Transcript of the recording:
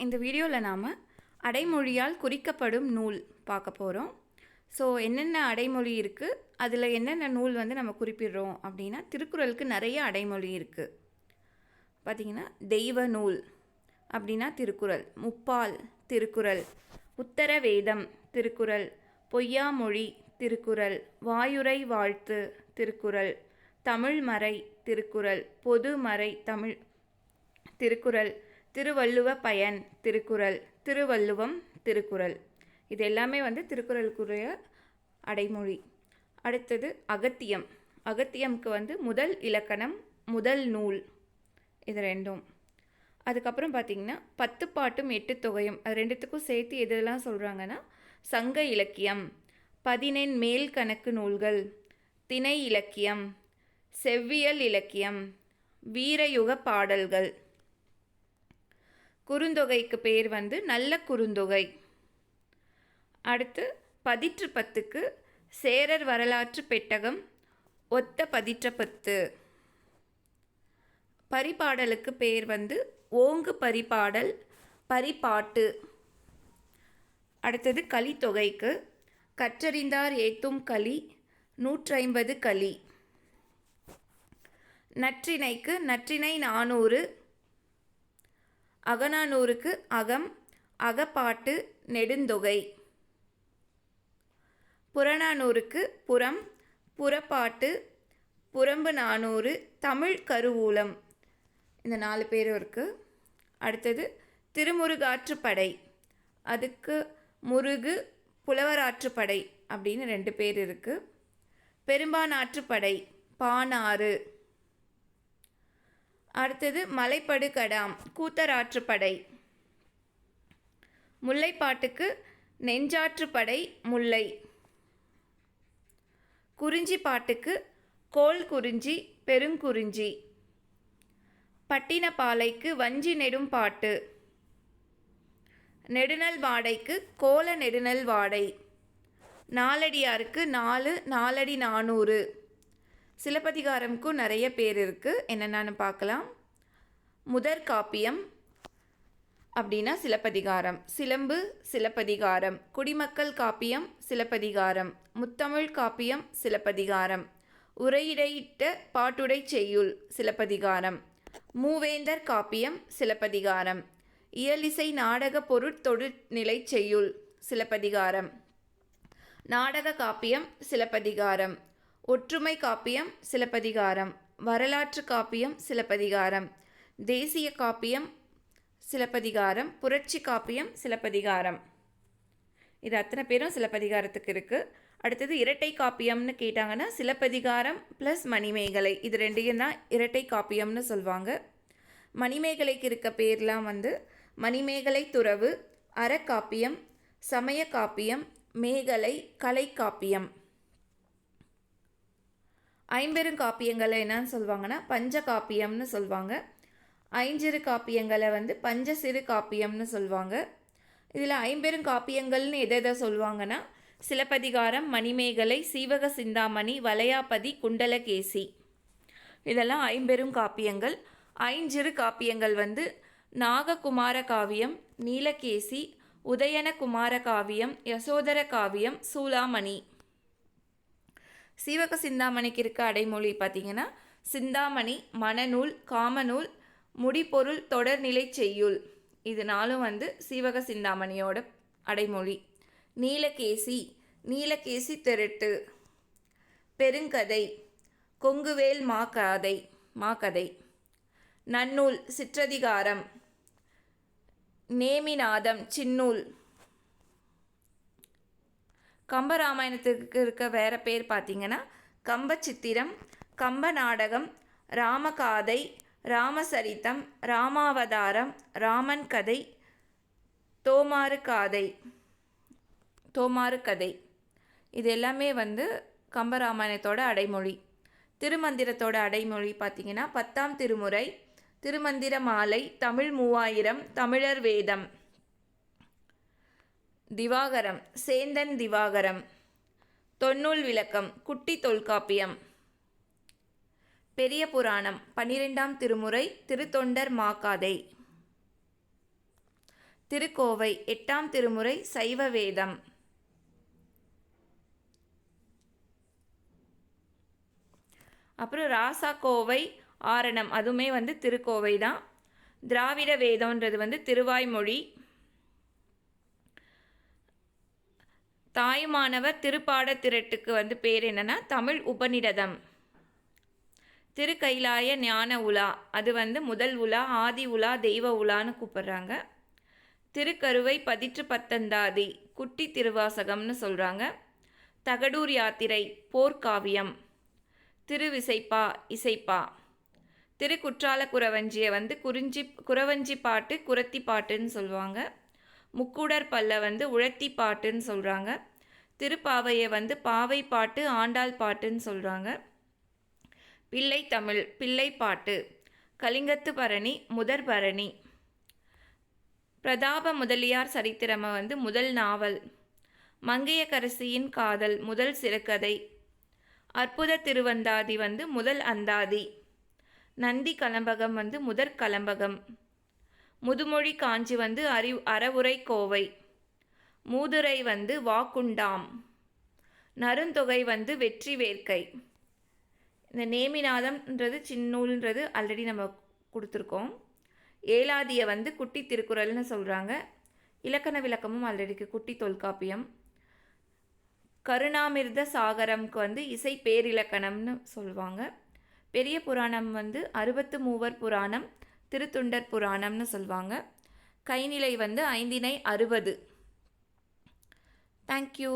இந்த வீடியோவில் நாம் அடைமொழியால் குறிக்கப்படும் நூல் பார்க்க போகிறோம் ஸோ என்னென்ன அடைமொழி இருக்குது அதில் என்னென்ன நூல் வந்து நம்ம குறிப்பிடுறோம் அப்படின்னா திருக்குறளுக்கு நிறைய அடைமொழி இருக்குது பார்த்திங்கன்னா தெய்வ நூல் அப்படின்னா திருக்குறள் முப்பால் திருக்குறள் உத்தர வேதம் திருக்குறள் பொய்யாமொழி திருக்குறள் வாயுரை வாழ்த்து திருக்குறள் தமிழ்மறை திருக்குறள் பொதுமறை தமிழ் திருக்குறள் திருவள்ளுவ பயன் திருக்குறள் திருவள்ளுவம் திருக்குறள். இது எல்லாமே வந்து திருக்குறளுக்குரிய அடைமொழி. அடுத்தது அகத்தியம். அகத்தியம்க்கு வந்து முதல் இலக்கணம் முதல் நூல். இது ரெண்டும். அதுக்கப்புறம் பார்த்திங்கன்னா பத்து பாட்டும் எட்டு தொகையும். அது ரெண்டுத்துக்கும் சேர்த்து எதெல்லாம் சொல்கிறாங்கன்னா சங்க இலக்கியம் பதினெண் மேல் கணக்கு நூல்கள் திணை இலக்கியம் செவ்வியல் இலக்கியம் வீரயுக பாடல்கள். குறுந்தொகைக்கு பேர் வந்து நல்ல குறுந்தொகை. அடுத்து பதிற்று பத்துக்கு சேரர் வரலாற்று பெட்டகம் ஒத்த பதிற்ற பத்து. பரிபாடலுக்கு பேர் வந்து ஓங்கு பரிபாடல் பரிபாட்டு. அடுத்தது கலித்தொகைக்கு கற்றறிந்தார் ஏத்தும் களி நூற்றைம்பது களி நற்றிணைக்கு நற்றிணை நானூறு அகநானூருக்கு அகம் அகப்பாட்டு நெடுந்தொகை. புறநானூருக்கு புறம் புறப்பாட்டு புறம்பு நானூறு தமிழ் கருவூலம். இந்த நாலு பேரும் இருக்குது அடுத்தது திருமுருகாற்றுப்படை. அதுக்கு முருகு புலவராற்றுப்படை அப்படின்னு ரெண்டு பேர் இருக்குது பெரும்பானாற்றுப்படை பானாறு. அடுத்தது மலைப்படுகடாம் கூத்தராற்றுப்படை. முல்லைப்பாட்டுக்கு நெஞ்சாற்றுப்படை முல்லை. குறிஞ்சி பாட்டுக்கு கோல் குறிஞ்சி பெருங்குறிஞ்சி. பட்டினப்பாலைக்கு வஞ்சி நெடும் பாட்டு. நெடுநல் வாடைக்கு கோல நெடுநல் வாடை. நாலடியாருக்கு நாலு நாலடி நானூறு. சிலப்பதிகாரம்க்கும் நிறைய பேர் இருக்குது என்னென்னு பார்க்கலாம். முதற் காப்பியம் அப்படின்னா சிலப்பதிகாரம். சிலம்பு சிலப்பதிகாரம். குடிமக்கள் காப்பியம் சிலப்பதிகாரம். முத்தமிழ் காப்பியம் சிலப்பதிகாரம். உரையிடையிட்ட பாட்டுடை செய்யுள் சிலப்பதிகாரம். மூவேந்தர் காப்பியம் சிலப்பதிகாரம். இயலிசை நாடக பொருட்தொடுநிலை செய்யுள் சிலப்பதிகாரம். நாடக காப்பியம் சிலப்பதிகாரம். ஒற்றுமை காப்பியம் சிலப்பதிகாரம். வரலாற்று காப்பியம் சிலப்பதிகாரம். தேசிய காப்பியம் சிலப்பதிகாரம். புரட்சி காப்பியம் சிலப்பதிகாரம். இது அத்தனை பேரும் சிலப்பதிகாரத்துக்கு இருக்குது அடுத்தது இரட்டை காப்பியம்னு கேட்டாங்கன்னா சிலப்பதிகாரம் ப்ளஸ் மணிமேகலை. இது ரெண்டையும் தான் இரட்டை காப்பியம்னு சொல்லுவாங்க மணிமேகலைக்கு இருக்க பேர்லாம் வந்து மணிமேகலை துறவு அறக்காப்பியம் சமய காப்பியம் மேகலை கலை காப்பியம் ஐம்பெருங்காப்பியங்களை என்னன்னு சொல்லுவாங்கன்னா பஞ்ச காப்பியம்னு சொல்லுவாங்க. ஐஞ்சிறு காப்பியங்களை வந்து பஞ்ச சிறு காப்பியம்னு சொல்லுவாங்க. இதில் ஐம்பெருங்காப்பியங்கள்னு எதை எதை சொல்லுவாங்கன்னா சிலப்பதிகாரம் மணிமேகலை சீவக சிந்தாமணி வலையாபதி குண்டலகேசி. இதெல்லாம் ஐம்பெரும் காப்பியங்கள். ஐஞ்சிறு காப்பியங்கள் வந்து நாககுமார காவியம் நீலகேசி உதயன குமார காவியம் யசோதர காவியம் சூலாமணி. சீவக சிந்தாமணிக்கு இருக்க அடைமொழி பார்த்தீங்கன்னா சிந்தாமணி மணநூல் காமநூல் முடிப்பொருள் தொடர்நிலை செய்யுள். இது நாளும் வந்து சீவக சிந்தாமணியோட அடைமொழி. நீலகேசி நீலகேசி திரட்டு. பெருங்கதை கொங்குவேல் மாக்கதை மாக்கதை நன்னூல் சிற்றதிகாரம். நேமிநாதம் சின்னூல். கம்பராமாயணத்துக்கு இருக்க வேறு பேர் பார்த்திங்கன்னா கம்ப சித்திரம் கம்ப நாடகம் ராமகாதை ராமசரித்தம் ராமாவதாரம் ராமன் கதை தோமாறு காதை தோமாறு கதை இது எல்லாமே வந்து கம்பராமாயணத்தோட அடைமொழி. திருமந்திரத்தோட அடைமொழி பார்த்திங்கன்னா பத்தாம் திருமுறை திருமந்திர மாலை தமிழ் மூவாயிரம் தமிழர் வேதம். திவாகரம் சேந்தன் திவாகரம். தொன்னூல் விளக்கம் குட்டி தொல்காப்பியம். பெரிய புராணம் பன்னிரெண்டாம் திருமுறை திருத்தொண்டர் மாக்காதை திருக்கோவை எட்டாம் திருமுறை சைவ வேதம். அப்புறம் ராசா கோவை ஆரணம் அதுவுமே வந்து திருக்கோவை தான் திராவிட வேதம்ன்றது வந்து திருவாய்மொழி. தாயுமானவர் திருப்பாடத் திரட்டுக்கு வந்து பேர் என்னன்னா தமிழ் உபநிடதம். திருக்கைலாய ஞான உலா அது வந்து முதல் உலா ஆதி உலா தெய்வ உலான்னு கூப்பிட்றாங்க. திருக்கருவை பதிற்று பத்தந்தாதி குட்டி திருவாசகம்னு சொல்கிறாங்க தகடூர் யாத்திரை போர்க்காவியம். திருவிசைப்பா இசைப்பா. திருக்குற்றால குறவஞ்சியை வந்து குறிஞ்சி குறவஞ்சி பாட்டு குரத்தி பாட்டுன்னு சொல்லுவாங்க. முக்குடர் பல்ல வந்து உழத்தி பாட்டுன்னு சொல்கிறாங்க திருப்பாவையை வந்து பாவை பாட்டு ஆண்டாள் பாட்டுன்னு சொல்கிறாங்க பிள்ளை தமிழ் பிள்ளை பாட்டு. கலிங்கத்து பரணி முதற் பரணி. பிரதாப முதலியார் சரித்திரம வந்து முதல் நாவல். மங்கையக்கரசியின் காதல் முதல் சிறுகதை. அற்புத திருவந்தாதி வந்து முதல் அந்தாதி. நந்தி கலம்பகம் வந்து முதற் கலம்பகம். முதுமொழி காஞ்சி வந்து அறி அறவுரை கோவை. மூதுரை வந்து வாக்குண்டாம். நருந்தொகை வந்து வெற்றி வேர்க்கை. இந்த நேமிநாதம்ன்றது சின்னூல்ன்றது ஆல்ரெடி நம்ம கொடுத்துருக்கோம். ஏலாதியை வந்து குட்டி திருக்குறள்னு சொல்கிறாங்க இலக்கண விளக்கமும் ஆல்ரெடிக்கு குட்டி தொல்காப்பியம். கருணாமிர்த சாகரம்க்கு வந்து இசை பேரிலக்கணம்னு சொல்லுவாங்க பெரிய புராணம் வந்து அறுபத்து மூவர் புராணம். திருத்துண்டர் புராணம்னு சொல்லுவாங்க கைநிலை வந்து ஐந்தினை அறுபது. தேங்க்யூ